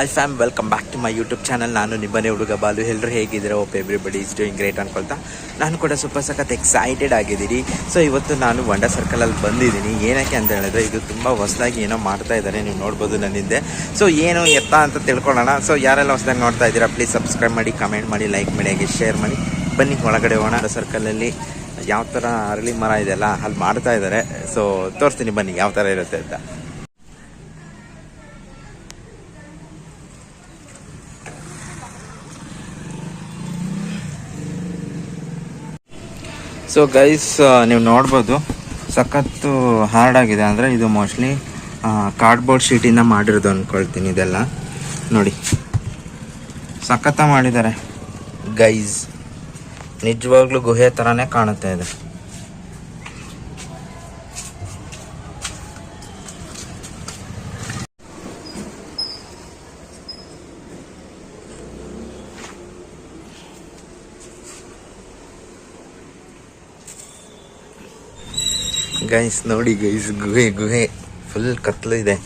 I fam welcome back to my YouTube channel ನಾನು ನಿಮ್ಮನೆ ಹುಡುಗ ಬಾಲು. ಎಲ್ಲರೂ ಹೇಗಿದ್ದೀರಾ? Hope everybody is doing great ಅನ್ಕೊಳ್ತಾ. ನಾನು ಕೂಡ ಸೂಪರ್ ಸಖತ್ ಎಕ್ಸೈಟೆಡ್ ಆಗಿದ್ದೀನಿ. ಸೊ ಇವತ್ತು ನಾನು ವಂಡ ಸರ್ಕಲಲ್ಲಿ ಬಂದಿದ್ದೀನಿ. ಏನಕ್ಕೆ ಅಂತ ಹೇಳಿದ್ರೆ, ಇದು ತುಂಬ ಹೊಸದಾಗಿ ಏನೋ ಮಾಡ್ತಾ ಇದ್ದಾರೆ. ನೀವು ನೋಡ್ಬೋದು ನನ್ನಿಂದೆ ಸೊ ಏನು ಎತ್ತ ಅಂತ ತಿಳ್ಕೊಳ್ಳೋಣ. ಸೊ ಯಾರೆಲ್ಲ ಹೊಸದಾಗಿ ನೋಡ್ತಾ ಇದ್ದೀರಾ ಪ್ಲೀಸ್ ಸಬ್ಸ್ಕ್ರೈಬ್ ಮಾಡಿ ಕಮೆಂಟ್ ಮಾಡಿ ಲೈಕ್ ಮಾಡಿ, ಹಾಗೆ ಶೇರ್ ಮಾಡಿ. ಬನ್ನಿ, ಒಳಗಡೆ ಹೋಗೋಣ. ಸರ್ಕಲಲ್ಲಿ ಯಾವ ಥರ ಅರಳಿ ಮರ ಇದೆಯಲ್ಲ, ಅಲ್ಲಿ ಮಾಡ್ತಾ ಇದ್ದಾರೆ. ಸೊ ತೋರಿಸ್ತೀನಿ ಬನ್ನಿ ಯಾವ ಥರ ಇರುತ್ತೆ ಅಂತ. ಸೊ ಗೈಸ್ ನೀವು ನೋಡ್ಬೋದು, ಸಖತ್ತು ಹಾರ್ಡ್ ಆಗಿದೆ. ಅಂದರೆ ಇದು ಮೋಸ್ಟ್ಲಿ ಕಾರ್ಡ್ಬೋರ್ಡ್ ಶೀಟಿಂದ ಮಾಡಿರೋದು ಅಂದ್ಕೊಳ್ತೀನಿ ಇದೆಲ್ಲ. ನೋಡಿ. ಸಖತ್ತ ಮಾಡಿದ್ದಾರೆ. ಗೈಸ್ ನಿಜವಾಗ್ಲೂ ಗುಹೆ ಥರನೇ ಕಾಣುತ್ತೆ ಇದು. ಗೈಸ್ ನೋಡಿ ಗೈಸ್ ಗುಹೆ ಗುಹೆ ಫುಲ್ ಕತ್ಲು ಇದೆ.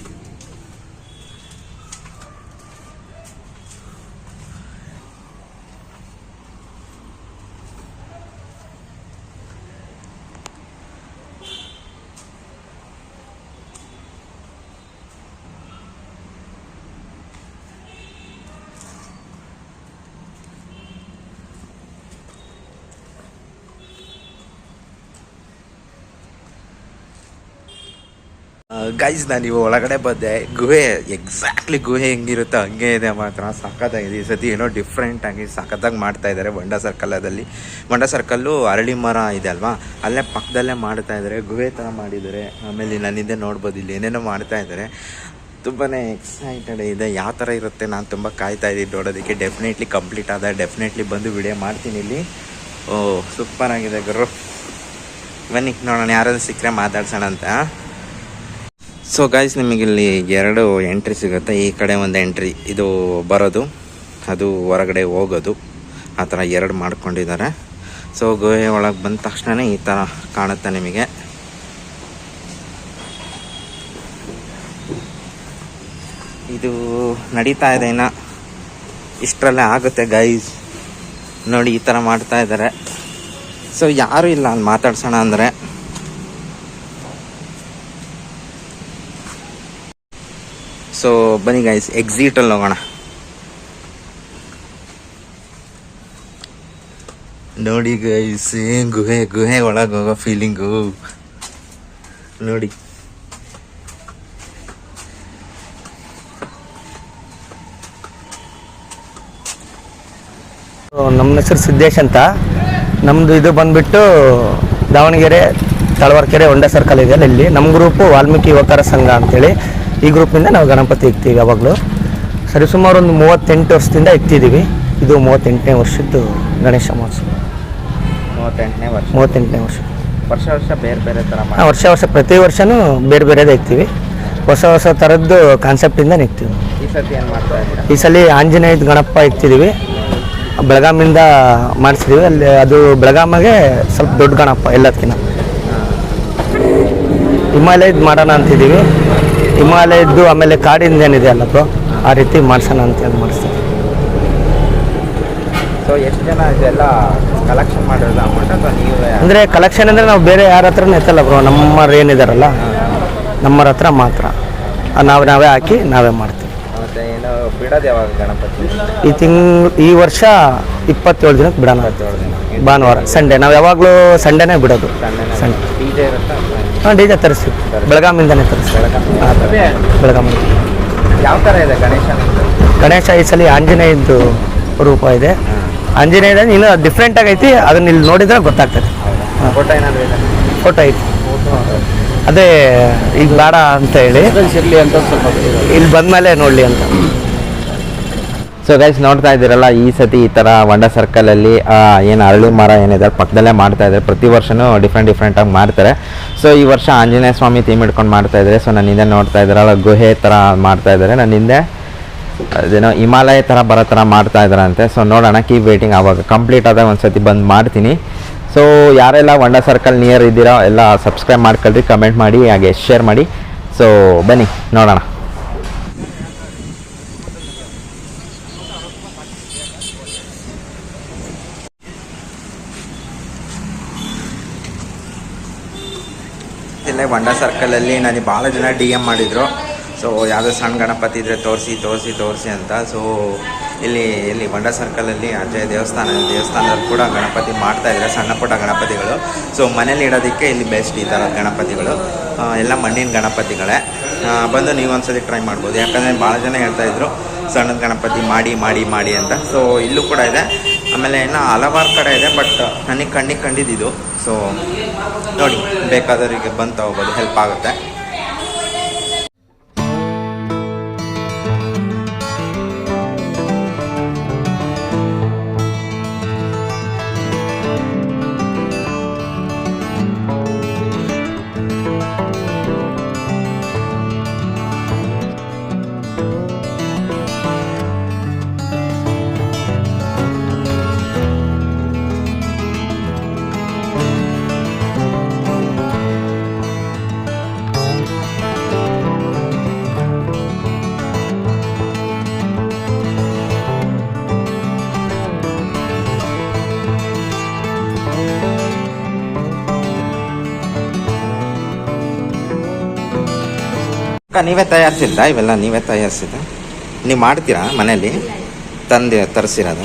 ಗೈಸ್ ನಾನು ನೀವು ಒಳಗಡೆ ಬಂದೆ. ಗುಹೆ ಎಕ್ಸಾಕ್ಟ್ಲಿ ಗುಹೆ ಹೆಂಗಿರುತ್ತೋ ಹಂಗೆ ಇದೆ ಮಾತ್ರ. ಸಖತ್ತಾಗಿದೆ ಈ ಸತಿ ಏನೋ ಡಿಫ್ರೆಂಟ್ ಆಗಿ ಸಖತ್ತಾಗಿ ಮಾಡ್ತಾ ಇದ್ದಾರೆ ಬಂಡ ಸರ್ಕಲದಲ್ಲಿ ಬಂಡ ಸರ್ಕಲ್ಲು ಅರಳಿ ಮರ ಇದೆ ಅಲ್ವಾ? ಅಲ್ಲೇ ಪಕ್ಕದಲ್ಲೇ ಮಾಡ್ತಾ ಇದ್ದಾರೆ ಗುಹೆ ಥರ ಮಾಡಿದ್ದಾರೆ ಆಮೇಲೆ ನನ್ನಿಂದೆ ನೋಡ್ಬೋದು, ಇಲ್ಲಿ ಏನೇನೋ ಮಾಡ್ತಾ ಇದ್ದಾರೆ ತುಂಬಾ ಎಕ್ಸೈಟೆಡ್ ಇದೆ. ಯಾವ ಥರ ಇರುತ್ತೆ ನಾನು ತುಂಬ ಕಾಯ್ತಾ ಇದ್ದೀನಿ ನೋಡೋದಕ್ಕೆ. ಡೆಫಿನೆಟ್ಲಿ ಕಂಪ್ಲೀಟ್ ಆದ ಡೆಫಿನೆಟ್ಲಿ ಬಂದು ವಿಡಿಯೋ ಮಾಡ್ತೀನಿ ಇಲ್ಲಿ. ಓ ಸೂಪರ್ ಆಗಿದೆ ಗುರು. ಬನ್ನಿ, ನೋಡೋಣ, ಯಾರಾದ್ರೂ ಸಿಕ್ಕರೆ ಮಾತಾಡ್ಸೋಣ ಅಂತ. ಸೊ ಗಾಯ್ಸ್ ನಿಮಗೆ ಇಲ್ಲಿ ಎರಡು ಎಂಟ್ರಿ ಸಿಗುತ್ತೆ. ಈ ಕಡೆ ಒಂದು ಎಂಟ್ರಿ ಇದು ಬರೋದು. ಅದು ಹೊರಗಡೆ ಹೋಗೋದು. ಆ ಥರ ಎರಡು ಮಾಡ್ಕೊಂಡಿದ್ದಾರೆ. ಸೊ ಗುಹೆ ಒಳಗೆ ಬಂದ ತಕ್ಷಣ ಈ ಥರ ಕಾಣುತ್ತೆ ನಿಮಗೆ. ಇದು ನಡೀತಾ ಇದೆ ಇನ್ನು. ಇಷ್ಟರಲ್ಲೇ ಆಗುತ್ತೆ ಗೈಸ್ ನೋಡಿ, ಈ ಥರ ಮಾಡ್ತಾ ಇದ್ದಾರೆ. ಸೊ ಯಾರು ಇಲ್ಲ, ಅಲ್ಲಿ ಮಾತಾಡ್ಸೋಣ ಅಂದರೆ ಸೊ ಬನ್ನಿ ಗೈಸ್ ಎಕ್ಸಿಟಲ್ಲಿ ಹೋಗೋಣ. ನೋಡಿ ಗೈಸ್ ಏ ಗುಹೆ ಗುಹೆ ಒಳಗೆ ಹೋಗೋ ಫೀಲಿಂಗು ನೋಡಿ. ನಮ್ಮ ಹೆಸರು ಸಿದ್ದೇಶ್ ಅಂತ. ನಮ್ದು ಇದು ಬಂದ್ಬಿಟ್ಟು ದಾವಣಗೆರೆ, ತಳವರ್ಕೆರೆ ಹೊಂಡ ಸರ್ಕಲ್ ಇದೆ ಇಲ್ಲಿ ನಮ್ಮ ಗ್ರೂಪು ವಾಲ್ಮೀಕಿ ಯುವಕರ ಸಂಘ ಅಂತೇಳಿ. ಈ ಗ್ರೂಪ್ನಿಂದ ನಾವು ಗಣಪತಿ ಇಕ್ತೀವಿ ಯಾವಾಗಲೂ. ಸರಿಸುಮಾರು ಒಂದು ಮೂವತ್ತೆಂಟು ವರ್ಷದಿಂದ ಇಕ್ತಿದ್ದೀವಿ ಇದು ಮೂವತ್ತೆಂಟನೇ ವರ್ಷದ್ದು ಗಣೇಶ ಮಹೋತ್ಸವ. ಮೂವತ್ತೆಂಟನೇ ವರ್ಷ. ಮೂವತ್ತೆಂಟನೇ ವರ್ಷ. ವರ್ಷ ವರ್ಷ ಬೇರೆ ಬೇರೆ ಥರ ಹಾಂ ವರ್ಷ ವರ್ಷ ಪ್ರತಿ ವರ್ಷವೂ ಬೇರೆ ಬೇರೆದೇ ಇಕ್ತೀವಿ ಹೊಸ ಹೊಸ ಥರದ್ದು ಕಾನ್ಸೆಪ್ಟಿಂದ ಇಕ್ತೀವಿ ಈ ಸರ್ತಿ ಏನು ಮಾಡ್ತಾ ಇದ್ದೀರಾ? ಈ ಸಲ ಆಂಜನೇಯದ ಗಣಪ ಇಕ್ತಿದ್ದೀವಿ ಬೆಳಗಾಮಿಂದ ಮಾಡಿಸಿದೀವಿ. ಅಲ್ಲಿ ಅದು ಬೆಳಗಾಮಗೆ ಸ್ವಲ್ಪ ದೊಡ್ಡ ಗಣಪ ಎಲ್ಲದಕ್ಕಿಂತ ಹಿಮಾಲಯದ ಮಾಡೋಣ ಅಂತಿದ್ದೀವಿ ಹಿಮಾಲಯದ್ದು ಆಮೇಲೆ ಕಾಡಿಂದ ಏನಿದೆ ಅಲ್ಲ ಬ್ರೋ ಆ ರೀತಿ ಮಾಡ್ಸೋಣ ಅಂತ ಹೇಳಿ ಮಾಡಿಸ್ತೀನಿ ಸೊ ಎಷ್ಟು ಜನ ಇದೆಲ್ಲ ಕಲೆಕ್ಷನ್ ಮಾಡಿರೋದು ಅಮೌಂಟ್ ಅಥವಾ ನೀವೇ? ಅಂದರೆ ಕಲೆಕ್ಷನ್ ಅಂದರೆ ನಾವು ಬೇರೆ ಯಾರ ಹತ್ರನೂ ಎತ್ತಲ್ಲ ಬ್ರೋ ನಮ್ಮವ್ರು ಏನಿದಾರಲ್ಲ ನಮ್ಮರ ಹತ್ರ ಮಾತ್ರ. ನಾವು ನಾವೇ ಹಾಕಿ ನಾವೇ ಮಾಡ್ತೀವಿ. ಮತ್ತೆ ಏನು ಬಿಡೋದು ಯಾವಾಗ ಗಣಪತಿ? ಈ ತಿಂಗ್ ಈ ವರ್ಷ ಇಪ್ಪತ್ತೇಳು ದಿನಕ್ಕೆ ಬಿಡೋಣ. ಭಾನುವಾರ ಸಂಡೇ. ನಾವು ಯಾವಾಗಲೂ ಸಂಡೇನೇ ಬಿಡೋದು. ಸಂಡೇ. ಸಂಡೆ ಇರುತ್ತಾ? ಹಾಂ ಜೆ ತರಿಸ್ತೀವಿ ಬೆಳಗಾಮಿಂದನೇ ತರಿಸ್ತೀವಿ ಬೆಳಗಾವಿ ಯಾವ ಥರ ಇದೆ ಗಣೇಶ ಗಣೇಶ ಈ ಸಲ ಆಂಜನೇಯದ್ದು ರೂಪ ಇದೆ. ಆಂಜನೇಯ ಇನ್ನು ಡಿಫ್ರೆಂಟ್ ಆಗೈತಿ ಅದನ್ನ ಇಲ್ಲಿ ನೋಡಿದ್ರೆ ಗೊತ್ತಾಗ್ತದೆ. ಫೋಟೋ ಏನಾದರೂ ಇದೆ? ಫೋಟೋ ಐತಿ. ಅದೇ. ಈಗ ಬೇಡ ಅಂತ ಹೇಳಿ. ಇಲ್ಲಿ ಬಂದ್ಮೇಲೆ ನೋಡಲಿ ಅಂತ. ಸೊ ಗೈಸ್ ನೋಡ್ತಾ ಇದ್ದೀರಲ್ಲ, ಈ ಸತಿ ಈ ಥರ ವಂಡ ಸರ್ಕಲಲ್ಲಿ ಏನು ಅರಳಿ ಮರ ಏನಿದೆ ಪಕ್ಕದಲ್ಲೇ ಮಾಡ್ತಾ ಇದ್ದಾರೆ. ಪ್ರತಿ ವರ್ಷವೂ ಡಿಫ್ರೆಂಟ್ ಡಿಫ್ರೆಂಟಾಗಿ ಮಾಡ್ತಾರೆ. ಸೊ ಈ ವರ್ಷ ಆಂಜನೇಯ ಸ್ವಾಮಿ ಥೀಮ್ ಇಟ್ಕೊಂಡು ಮಾಡ್ತಾ ಇದ್ದಾರೆ. ಸೊ ನಾನು ಹಿಂದೆ ನೋಡ್ತಾ ಇದ್ದಾರಲ್ಲ, ಗುಹೆ ಥರ ಮಾಡ್ತಾ ಇದ್ದಾರೆ. ನಾನು ಹಿಂದೆ, ಅದೇನೋ ಹಿಮಾಲಯ ಥರ ಬರೋ ಥರ ಮಾಡ್ತಾ ಇದ್ದಾರಂತೆ. ಸೊ ನೋಡೋಣ ಕೀಪ್ ವೇಟಿಂಗ್ ಆವಾಗ ಕಂಪ್ಲೀಟ್ ಆದಾಗ ಒಂದು ಸತಿ ಬಂದು ಮಾಡ್ತೀನಿ. ಸೊ ಯಾರೆಲ್ಲ ವಂಡ ಸರ್ಕಲ್ ನಿಯರ್ ಇದ್ದೀರೋ, ಎಲ್ಲ ಸಬ್ಸ್ಕ್ರೈಬ್ ಮಾಡ್ಕೊಳ್ರಿ ಕಮೆಂಟ್ ಮಾಡಿ, ಹಾಗೆ ಶೇರ್ ಮಾಡಿ. ಸೊ ಬನ್ನಿ, ನೋಡೋಣ. ಇಲ್ಲೇ ಬಂಡ ಸರ್ಕಲಲ್ಲಿ ನನಗೆ ಭಾಳ ಜನ ಡಿ ಎಂ ಮಾಡಿದರು. ಸೊ ಯಾವುದೋ ಸಣ್ಣ ಗಣಪತಿ ಇದ್ರೆ ತೋರಿಸಿ ತೋರಿಸಿ ತೋರಿಸಿ ಅಂತ. ಸೊ ಇಲ್ಲಿ ಇಲ್ಲಿ ಬಂಡ ಸರ್ಕಲಲ್ಲಿ ಅಜಯ್ ದೇವಸ್ಥಾನ, ದೇವಸ್ಥಾನದಲ್ಲಿ ಕೂಡ ಗಣಪತಿ ಮಾಡ್ತಾ ಇದ್ದಾರೆ ಸಣ್ಣ ಪುಟ್ಟ ಗಣಪತಿಗಳು. ಸೊ ಮನೇಲಿ ಇಡೋದಕ್ಕೆ ಇಲ್ಲಿ ಬೆಸ್ಟ್ ಈ ಥರ ಗಣಪತಿಗಳು. ಎಲ್ಲ ಮಣ್ಣಿನ ಗಣಪತಿಗಳೇ. ಬಂದು ನೀವು ಒಂದ್ಸತಿ ಟ್ರೈ ಮಾಡ್ಬೋದು. ಯಾಕಂದರೆ ಭಾಳ ಜನ ಹೇಳ್ತಾ ಇದ್ರು ಸಣ್ಣದ ಗಣಪತಿ ಮಾಡಿ ಮಾಡಿ ಮಾಡಿ ಅಂತ. ಸೊ ಇಲ್ಲೂ ಕೂಡ ಇದೆ. ಆಮೇಲೆ ಇನ್ನು ಹಲವಾರು ಕಡೆ ಇದೆ ಬಟ್ ನನಗೆ ಕಣ್ಣಿಗೆ ಕಂಡಿದ್ದು ಸೊ ನೋಡಿ, ಬೇಕಾದವರಿಗೆ ಬಂದು ತಗೋಬೋದು ಹೆಲ್ಪ್ ಆಗುತ್ತೆ. ಅಕ್ಕ, ನೀವೇ ತಯಾರಿಸಿದ್ದ? ಇವೆಲ್ಲ ನೀವೇ ತಯಾರಿಸಿದ ನೀವು ಮಾಡ್ತೀರಾ ಮನೇಲಿ ತಂದೆ ತರಿಸಿರೋದ?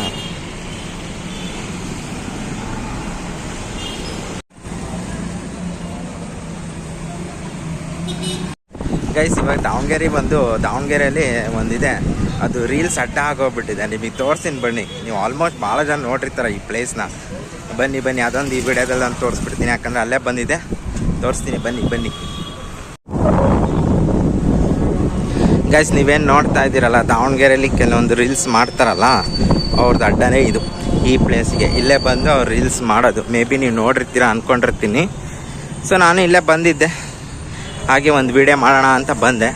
ಗೈಸ್ ಇವಾಗ ದಾವಣಗೆರೆ ಬಂದು, ದಾವಣಗೆರೆಯಲ್ಲಿ ಒಂದಿದೆ. ಅದು ರೀಲ್ಸ್ ಅಡ್ಡ ಆಗೋಗ್ಬಿಟ್ಟಿದೆ. ನಿಮಗೆ ತೋರಿಸ್ತೀನಿ ಬನ್ನಿ. ನೀವು ಆಲ್ಮೋಸ್ಟ್ ಭಾಳ ಜನ ನೋಡಿರ್ತಾರೆ ಈ ಪ್ಲೇಸ್ನ ಬನ್ನಿ ಬನ್ನಿ. ಅದೊಂದು ಈ ವಿಡಿಯೋದಲ್ಲಿ ನಾನು ತೋರಿಸ್ಬಿಡ್ತೀನಿ. ಯಾಕಂದರೆ ಅಲ್ಲೇ ಬಂದಿದೆ. ತೋರಿಸ್ತೀನಿ. ಬನ್ನಿ ಬನ್ನಿ. ಗೈಸ್ ನೀವೇನು ನೋಡ್ತಾ ಇದ್ದೀರಲ್ಲ ದಾವಣಗೆರೆಯಲ್ಲಿ ಕೆಲವೊಂದು ರೀಲ್ಸ್ ಮಾಡ್ತಾರಲ್ಲ ಅವ್ರದ್ದು ಅಡ್ಡನೇ ಇದು. ಈ ಪ್ಲೇಸ್ಗೆ ಇಲ್ಲೇ ಬಂದು ಅವ್ರು ರೀಲ್ಸ್ ಮಾಡೋದು. ಮೇ ಬಿ ನೀವು ನೋಡಿರ್ತೀರ ಅಂದ್ಕೊಂಡಿರ್ತೀನಿ ಸೊ ನಾನು ಇಲ್ಲೇ ಬಂದಿದ್ದೆ. ಹಾಗೆ ಒಂದು ವಿಡಿಯೋ ಮಾಡೋಣ ಅಂತ ಬಂದೆ.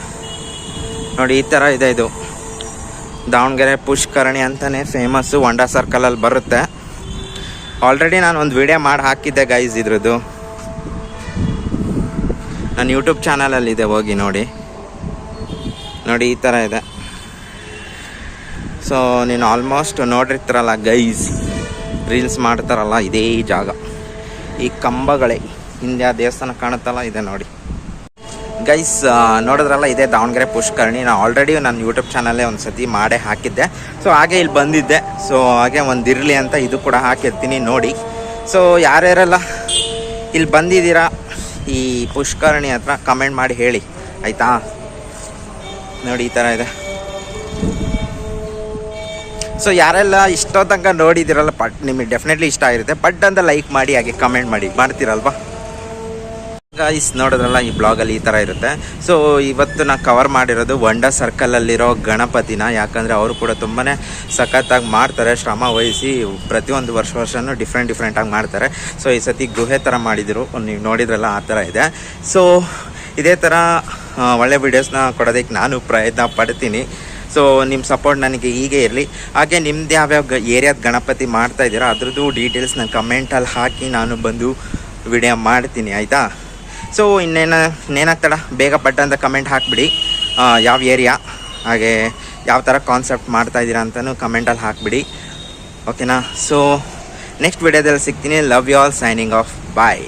ನೋಡಿ, ಈ ಥರ ಇದೆ ಇದು. ದಾವಣಗೆರೆ ಪುಷ್ಕರಣಿ ಅಂತಲೇ ಫೇಮಸ್ಸು ವಂಡಾ ಸರ್ಕಲಲ್ಲಿ ಬರುತ್ತೆ. ಆಲ್ರೆಡಿ ನಾನು ಒಂದು ವಿಡಿಯೋ ಮಾಡಿ ಹಾಕಿದ್ದೆ ಗೈಸ್ ಇದ್ರದ್ದು. ನನ್ನ ಯೂಟ್ಯೂಬ್ ಚಾನಲಲ್ಲಿದೆ ಹೋಗಿ ನೋಡಿ. ನೋಡಿ, ಈ ಥರ ಇದೆ. ಸೊ ನೀನು ಆಲ್ಮೋಸ್ಟ್ ನೋಡಿರ್ತಾರಲ್ಲ ಗೈಸ್ ರೀಲ್ಸ್ ಮಾಡ್ತಾರಲ್ಲ, ಇದೇ ಜಾಗ. ಈ ಕಂಬಗಳೇ, ಹಿಂದೆ ಆ ದೇವಸ್ಥಾನ ಕಾಣುತ್ತಲ್ಲ, ಇದೆ ನೋಡಿ. ಗೈಸ್ ನೋಡಿದ್ರಲ್ಲ, ಇದೇ ದಾವಣಗೆರೆ ಪುಷ್ಕರಣಿ. ನಾನು ಆಲ್ರೆಡಿ ನನ್ನ ಯೂಟ್ಯೂಬ್ ಚಾನಲ್ಲೇ ಒಂದು ಸತಿ ಮಾಡೇ ಹಾಕಿದ್ದೆ. ಸೊ ಹಾಗೆ ಇಲ್ಲಿ ಬಂದಿದ್ದೆ. ಸೊ ಹಾಗೆ ಒಂದು ಇರಲಿ ಅಂತ ಇದು ಕೂಡ ಹಾಕಿರ್ತೀನಿ ನೋಡಿ. ಸೊ ಯಾರ್ಯಾರೆಲ್ಲ ಇಲ್ಲಿ ಬಂದಿದ್ದೀರಾ, ಈ ಪುಷ್ಕರಣಿ ಹತ್ರ ಕಮೆಂಟ್ ಮಾಡಿ ಹೇಳಿ. ಆಯಿತಾ? ನೋಡಿ, ಈ ಥರ ಇದೆ. ಸೊ ಯಾರೆಲ್ಲ ಇಷ್ಟೋ ತನಕ ನೋಡಿದಿರಲ್ಲ ಬಟ್ ನಿಮಗೆ ಡೆಫಿನೆಟ್ಲಿ ಇಷ್ಟ ಆಗಿರುತ್ತೆ ಬಟ್ ಅಂತ ಲೈಕ್ ಮಾಡಿ, ಹಾಗೆ ಕಮೆಂಟ್ ಮಾಡಿ, ಮಾಡ್ತೀರಲ್ವಾ? ಗೈಸ್ ನೋಡಿದ್ರಲ್ಲ, ಈ ಬ್ಲಾಗಲ್ಲಿ ಈ ಥರ ಇರುತ್ತೆ. ಸೊ ಇವತ್ತು ನಾ ಕವರ್ ಮಾಡಿರೋದು ವಂಡ ಸರ್ಕಲಲ್ಲಿರೋ ಗಣಪತಿನ, ಯಾಕಂದರೆ ಅವರು ಕೂಡ ತುಂಬಾ ಸಖತ್ತಾಗಿ ಮಾಡ್ತಾರೆ, ಶ್ರಮ ವಹಿಸಿ ಪ್ರತಿಯೊಂದು ವರ್ಷ ವರ್ಷನೂ ಡಿಫ್ರೆಂಟ್ ಡಿಫ್ರೆಂಟಾಗಿ ಮಾಡ್ತಾರೆ. ಸೊ ಈ ಸತಿ ಗುಹೆ ಥರ ಮಾಡಿದರು, ನೀವು ನೋಡಿದ್ರಲ್ಲ, ಆ ಥರ ಇದೆ. ಸೊ ಇದೇ ಥರ ಒಳ್ಳೆ ವೀಡಿಯೋಸ್ನ ಕೊಡೋದಕ್ಕೆ ನಾನು ಪ್ರಯತ್ನ ಪಡ್ತೀನಿ. ಸೊ ನಿಮ್ಮ ಸಪೋರ್ಟ್ ನನಗೆ ಹೀಗೆ ಇರಲಿ. ಹಾಗೆ ನಿಮ್ದು ಯಾವ್ಯಾವ ಏರಿಯಾದ ಗಣಪತಿ ಮಾಡ್ತಾ ಇದ್ದೀರಾ, ಅದ್ರದ್ದು ಡೀಟೇಲ್ಸ್ ನಾನು ಕಮೆಂಟಲ್ಲಿ ಹಾಕಿ ನಾನು ಬಂದು ವಿಡಿಯೋ ಮಾಡ್ತೀನಿ, ಆಯಿತಾ? ಸೊ ಇನ್ನೇನು ಇನ್ನೇನಾಗ್ತಡ ಬೇಗ ಪಟ್ಟ ಅಂತ ಕಮೆಂಟ್ ಹಾಕಿಬಿಡಿ. ಯಾವ ಏರಿಯಾ ಹಾಗೆ ಯಾವ ಥರ ಕಾನ್ಸೆಪ್ಟ್ ಮಾಡ್ತಾ ಇದ್ದೀರಾ ಅಂತಲೂ ಕಮೆಂಟಲ್ಲಿ ಹಾಕಿಬಿಡಿ. ಓಕೆನಾ ಸೊ ನೆಕ್ಸ್ಟ್ ವಿಡಿಯೋದಲ್ಲಿ ಸಿಗ್ತೀನಿ. Love you all signing off bye